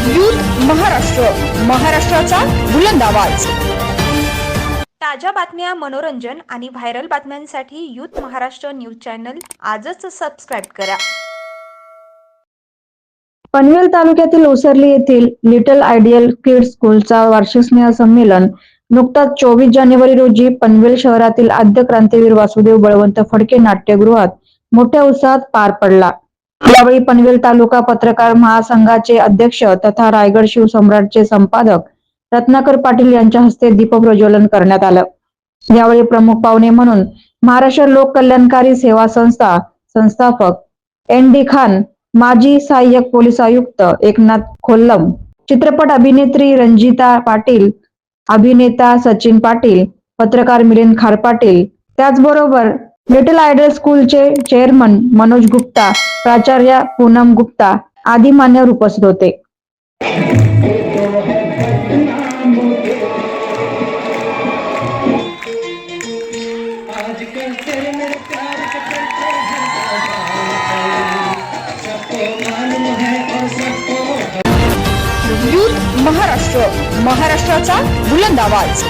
Youth Maharashtra. महाराष्ट्राचा बुलंद आवाज. ताज्या बातम्या मनोरंजन आणि व्हायरल बातम्यांसाठी यूथ महाराष्ट्र न्यूज चॅनल आजच सबस्क्राईब करा. पनवेल तालुक्यातील ओसरली येथील लिटल आयडियल किड्स स्कूलचा वार्षिक स्नेह संमेलन नुकताच चोवीस जानेवारी रोजी पनवेल शहरातील आद्य क्रांतीवीर वासुदेव बळवंत फडके नाट्यगृहात मोठ्या उत्साहात पार पडला. यावेळी पनवेल तालुका पत्रकार महासंघाचे अध्यक्ष तथा रायगड शिवसम्राटचे संपादक रत्नाकर पाटील यांच्या हस्ते दीपप्रज्वलन करण्यात आलं. यावेळी प्रमुख पाहुणे म्हणून महाराष्ट्र लोक कल्याणकारी सेवा संस्था संस्थापक एन डी खान माजी सहाय्यक पोलीस आयुक्त एकनाथ खोल्लम चित्रपट अभिनेत्री रंजिता पाटील अभिनेता सचिन पाटील पत्रकार मिलिंद खारपाटील त्याचबरोबर लिटल आयडल स्कूलचे चेअरमन मनोज गुप्ता प्राचार्य पूनम गुप्ता आदी मान्यवर उपस्थित होते. महाराष्ट्र महाराष्ट्राचा बुलंद आवाज.